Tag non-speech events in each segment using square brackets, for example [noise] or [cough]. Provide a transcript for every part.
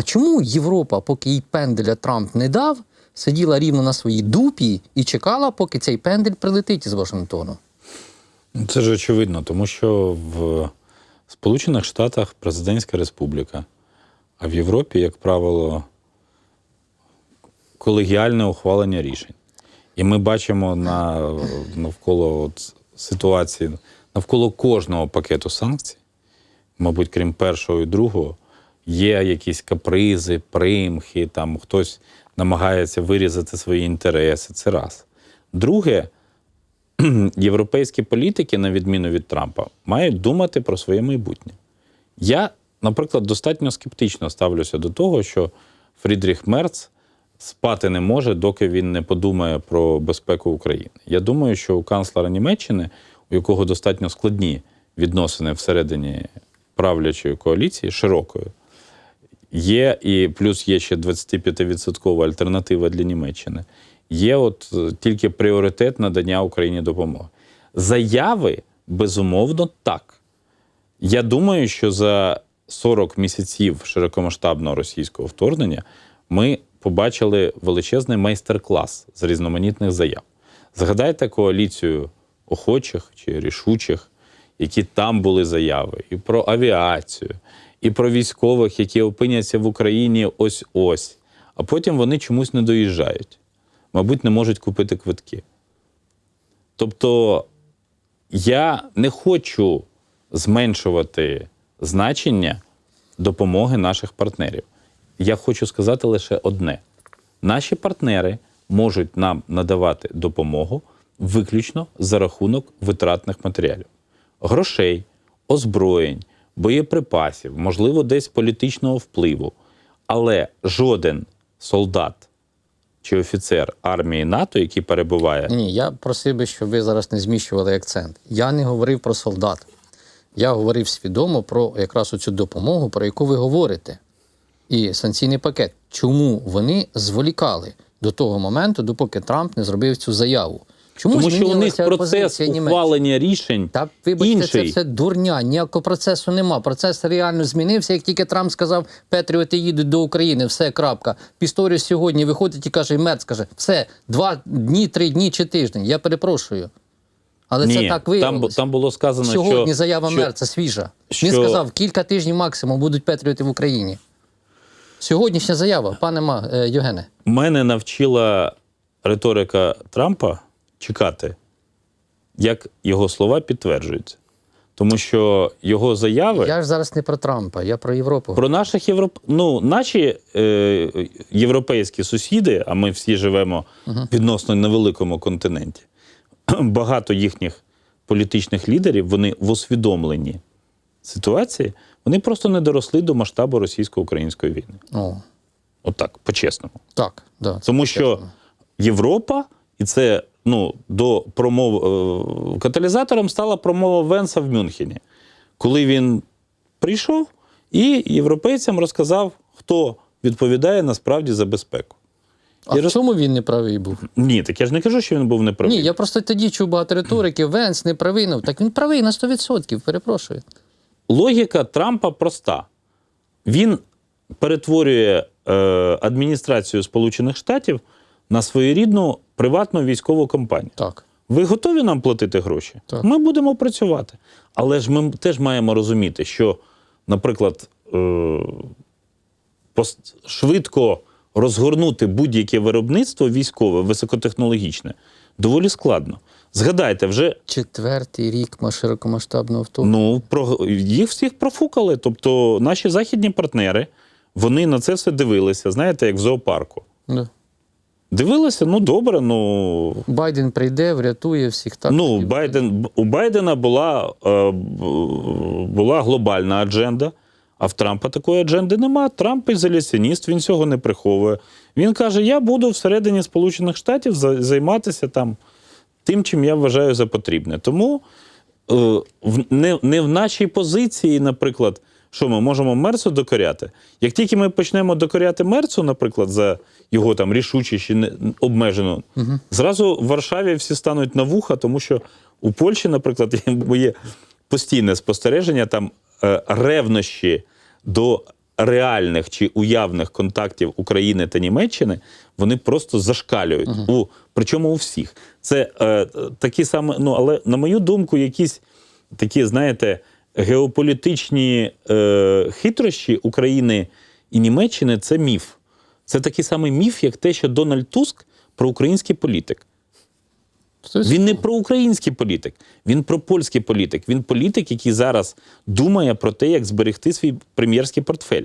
А чому Європа, поки їй пенделя Трамп не дав, сиділа рівно на своїй дупі і чекала, поки цей пендель прилетить із Вашингтону? Ну, Це ж очевидно, тому що в Сполучених Штатах президентська республіка, а в Європі, як правило, колегіальне ухвалення рішень. І ми бачимо на, навколо от ситуації, навколо кожного пакету санкцій, мабуть, крім першого і другого, є якісь капризи, примхи, там хтось намагається вирізати свої інтереси. Це раз. Друге, [clears throat] європейські політики, на відміну від Трампа, мають думати про своє майбутнє. Я, наприклад, достатньо скептично ставлюся до того, що Фрідріх Мерц спати не може, доки він не подумає про безпеку України. Я думаю, що у канцлера Німеччини, у якого достатньо складні відносини всередині правлячої коаліції, широкої, є і плюс є ще 25% альтернатива для Німеччини. Є от е, тільки пріоритет надання Україні допомоги. Заяви, безумовно, так. Я думаю, що за 40 місяців широкомасштабного російського вторгнення ми побачили величезний майстер-клас з різноманітних заяв. Згадайте коаліцію охочих чи рішучих, які там були заяви, і про авіацію, і про військових, які опиняться в Україні ось-ось, а потім вони чомусь не доїжджають. Мабуть, не можуть купити квитки. Тобто я не хочу зменшувати значення допомоги наших партнерів. Я хочу сказати лише одне: наші партнери можуть нам надавати допомогу виключно за рахунок витратних матеріалів, грошей, озброєнь, боєприпасів, можливо, десь політичного впливу. Але жоден солдат чи офіцер армії НАТО, який перебуває Ні, я просив би, щоб ви зараз не зміщували акцент. Я не говорив про солдат. Я говорив свідомо про якраз оцю допомогу, про яку ви говорите. І санкційний пакет. Чому вони зволікали до того моменту, допоки Трамп не зробив цю заяву? Чому Тому що у них процес ухвалення рішень Та вибачте, це інший. все дурня. Ніякого процесу нема. Процес реально змінився. Як тільки Трамп сказав, Петріоти їдуть до України, все крапка. Пісторіус сьогодні виходить і каже, і Мерц каже, все, два дні, три дні чи тиждень. Я перепрошую. Але Ні, це так там, виявилося. там було сказано, Сьогодні що, заява що Мерца свіжа. що- Він сказав, кілька тижнів максимум будуть Петріоти в Україні. Сьогоднішня заява, пане Ма, е, Євгене. мене навчила риторика Трампа чекати, як його слова підтверджуються. Тому що його заяви Я ж зараз не про Трампа, я про Європу. про наших європ... ну, наші е, європейські сусіди, а ми всі живемо відносно невеликому континенті. [clears throat] Багато їхніх політичних лідерів вони в усвідомленні ситуації, вони просто не доросли до масштабу російсько-української війни. О, Отак, по-чесному. так, да, Тому що. Європа, і це ну, до промов е, каталізатором стала промова Венса в Мюнхені, коли він прийшов і європейцям розказав, хто відповідає насправді за безпеку. А І в роз- чому він не правий був? Ні, так я ж не кажу, що він був неправий. Ні, я просто тоді чув багато риторики, Венс не правий. Ну, так він правий на 100%, перепрошую. Логіка Трампа проста. Він перетворює е, адміністрацію Сполучених Штатів на своєрідну приватну військову компанію. Так. Ви готові нам платити гроші? Так. Ми будемо працювати. Але ж ми теж маємо розуміти, що, наприклад, е, швидко розгорнути будь-яке виробництво військове, високотехнологічне, доволі складно. Згадайте, вже Четвертий рік ма- широкомасштабного вторгнення. ну, про, їх всіх профукали. Тобто наші західні партнери вони на це все дивилися, знаєте, як в зоопарку. Да. Дивилися, ну добре, ну Байден прийде, врятує всіх так. ну, Байден, у Байдена була, е, була глобальна адженда, а в Трампа такої адженди нема. Трамп ізоляціоніст, він цього не приховує. Він каже: я буду всередині Сполучених Штатів займатися там тим, чим я вважаю за потрібне. Тому е, не, не в нашій позиції, наприклад, що ми можемо Мерцу докоряти. Як тільки ми почнемо докоряти Мерцу, наприклад, за його там рішучість обмежену, зразу в Варшаві всі стануть на вуха, тому що у Польщі, наприклад, [laughs] є моє постійне спостереження, там е, ревнощі до реальних чи уявних контактів України та Німеччини вони просто зашкалюють. У, причому у всіх. Це е, такі саме, ну але на мою думку, якісь такі, знаєте, геополітичні е, хитрощі України і Німеччини це міф. Це такий самий міф, як те, що Дональд Туск проукраїнський політик. Він не проукраїнський політик, він пропольський політик. Він політик, який зараз думає про те, як зберегти свій прем'єрський портфель.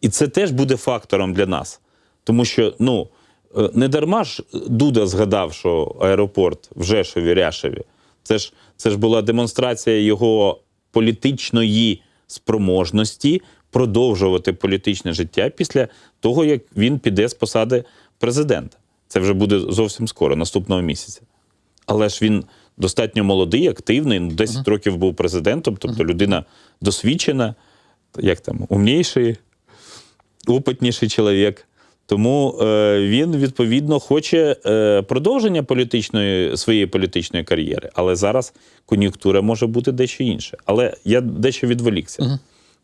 І це теж буде фактором для нас. Тому що, ну, е, не дарма ж Дуда згадав, що аеропорт в Жешові, Ряшеві, це ж, це ж була демонстрація його політичної спроможності продовжувати політичне життя після того, як він піде з посади президента. Це вже буде зовсім скоро, наступного місяця. Але ж він достатньо молодий, активний, ну, 10 років був президентом, тобто людина досвідчена, як там, умніший, опитніший чоловік. Тому е, він відповідно хоче е, продовження політичної своєї політичної кар'єри. Але зараз кон'юнктура може бути дещо інша. Але я дещо відволікся.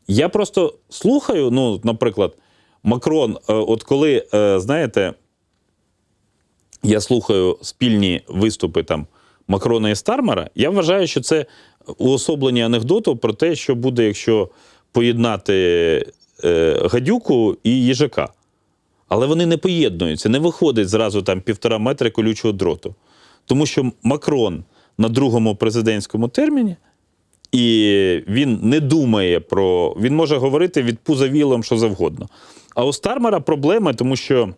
Я просто слухаю, ну, наприклад, Макрон, е, от коли, е, знаєте, я слухаю спільні виступи там Макрона і Стармера, я вважаю, що це уособлення анекдоту про те, що буде, якщо поєднати е, гадюку і їжака. Але вони не поєднуються, не виходить зразу там півтора метри колючого дроту. Тому що Макрон на другому президентському терміні, і він не думає про. Він може говорити від пуза вілом що завгодно. А у Стармера проблеми, тому що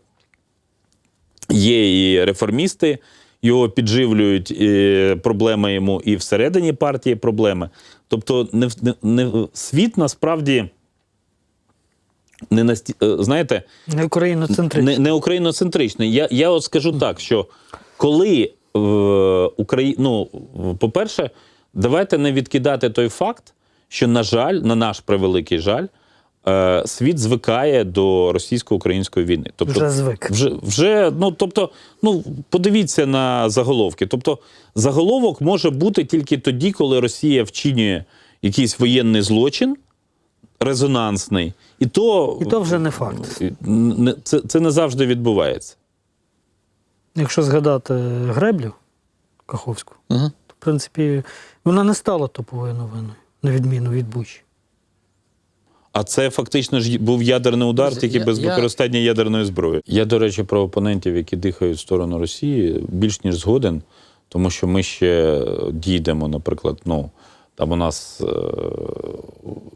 є і реформісти, його підживлюють і проблеми йому і всередині партії проблеми. Тобто, не, не, не, світ насправді не насті... е, знаєте, Не україноцентричний. не, не україноцентричний. Я, я от скажу так, що коли в Украї... ну, по-перше, давайте не відкидати той факт, що, на жаль, на наш превеликий жаль, е, світ звикає до російсько-української війни. Тобто, Вже звик. Вже, вже, ну, тобто, ну, подивіться на заголовки. Тобто, заголовок може бути тільки тоді, коли Росія вчинює якийсь воєнний злочин, резонансний, і то, І то вже не факт. це, це не завжди відбувається. Якщо згадати Греблю Каховську, Угу. то в принципі вона не стала топовою новиною, на відміну від Бучі. А це фактично ж був ядерний удар, тільки я- без я- використання ядерної зброї. Я, до речі, про опонентів, які дихають в сторону Росії, більш ніж згоден, тому що ми ще дійдемо, наприклад, ну. Там у нас е,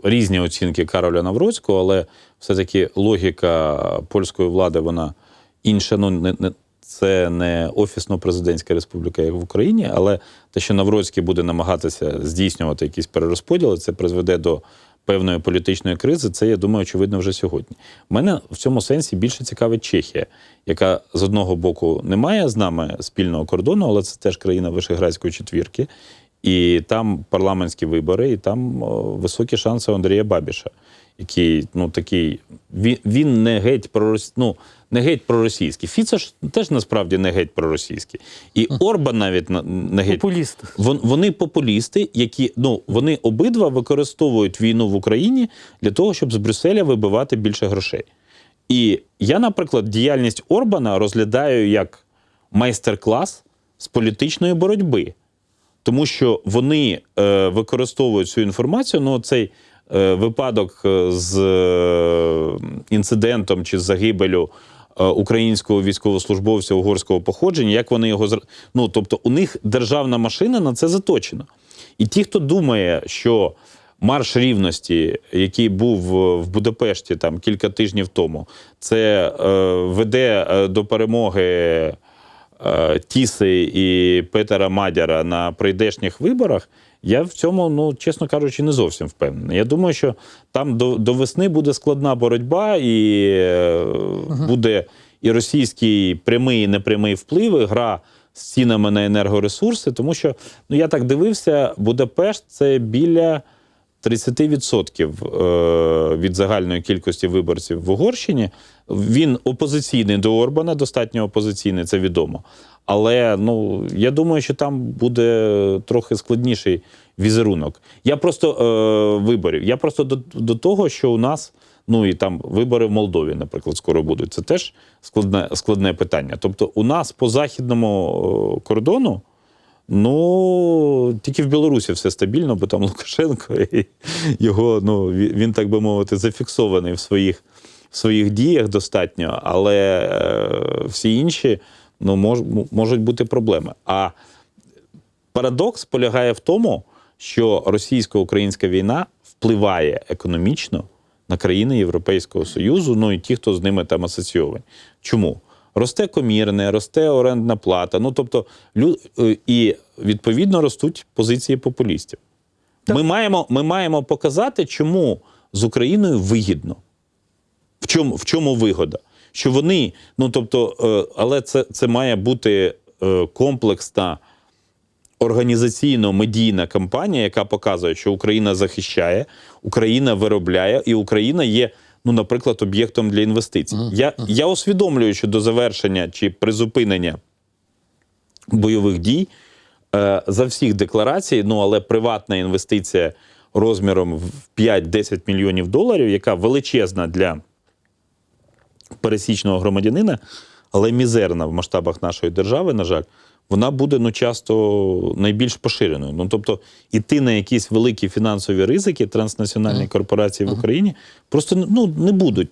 різні оцінки Кароля Навроцького, але все-таки логіка польської влади, вона інша. Ну, не, не, це не офісно-президентська республіка, як в Україні, але те, що Навроцький буде намагатися здійснювати якісь перерозподіли, це призведе до певної політичної кризи. Це, я думаю, очевидно вже сьогодні. Мене в цьому сенсі більше цікавить Чехія, яка з одного боку не має з нами спільного кордону, але це теж країна Вишеградської четвірки. І там парламентські вибори, і там о, високі шанси Андрія Бабіша, який ну такий він, він не геть пророс, ну, не геть проросійський. Фіца ж теж насправді не геть проросійський. І Орбан навіть на- не геть Популісти. Вон, вони популісти, які ну вони обидва використовують війну в Україні для того, щоб з Брюсселя вибивати більше грошей. І я, наприклад, діяльність Орбана розглядаю як майстер-клас з політичної боротьби, тому що вони е, використовують цю інформацію. Ну, цей е, випадок е, з е, інцидентом чи з загибелю е, українського військовослужбовця угорського походження, як вони його ну, тобто, у них державна машина на це заточена. І ті, хто думає, що марш рівності, який був е, в Будапешті там кілька тижнів тому, це е, веде е, до перемоги Тіси і Петера Мадяра на прийдешніх виборах, я в цьому, ну чесно кажучи, не зовсім впевнений. Я думаю, що там до, до весни буде складна боротьба, і е, буде і російський прямий і непрямий вплив, і гра з цінами на енергоресурси, тому що ну я так дивився, Будапешт це біля 30% е, від загальної кількості виборців в Угорщині. Він опозиційний до Орбана, достатньо опозиційний, це відомо. Але ну я думаю, що там буде трохи складніший візерунок. Я просто е, виборів. Я просто до, до того, що у нас Ну і там вибори в Молдові, наприклад, скоро будуть. Це теж складне, складне питання. Тобто, у нас по західному кордону. Ну, тільки в Білорусі все стабільно, бо там [laughs] Лукашенко і його, ну, він, так би мовити, зафіксований в своїх, в своїх діях достатньо, але е, всі інші ну, мож, можуть бути проблеми. А парадокс полягає в тому, що російсько-українська війна впливає економічно на країни Європейського Союзу, ну і ті, хто з ними там асоційовані. Чому? Росте комірне, росте орендна плата. Ну тобто, лю... е, і відповідно ростуть позиції популістів. Ми маємо, ми маємо показати, чому з Україною вигідно. В чому, в чому вигода? Що вони, ну тобто, е, але це, це має бути е, комплексна організаційно-медійна кампанія, яка показує, що Україна захищає, Україна виробляє, і Україна є, ну, наприклад, об'єктом для інвестицій. Я, я усвідомлюю, що до завершення чи призупинення бойових дій е, за всіх декларацій, ну але приватна інвестиція розміром в 5-10 мільйонів доларів, яка величезна для пересічного громадянина, але мізерна в масштабах нашої держави, на жаль, вона буде ну, часто найбільш поширеною. Ну, тобто, іти на якісь великі фінансові ризики транснаціональні корпорації в Україні просто ну, не будуть.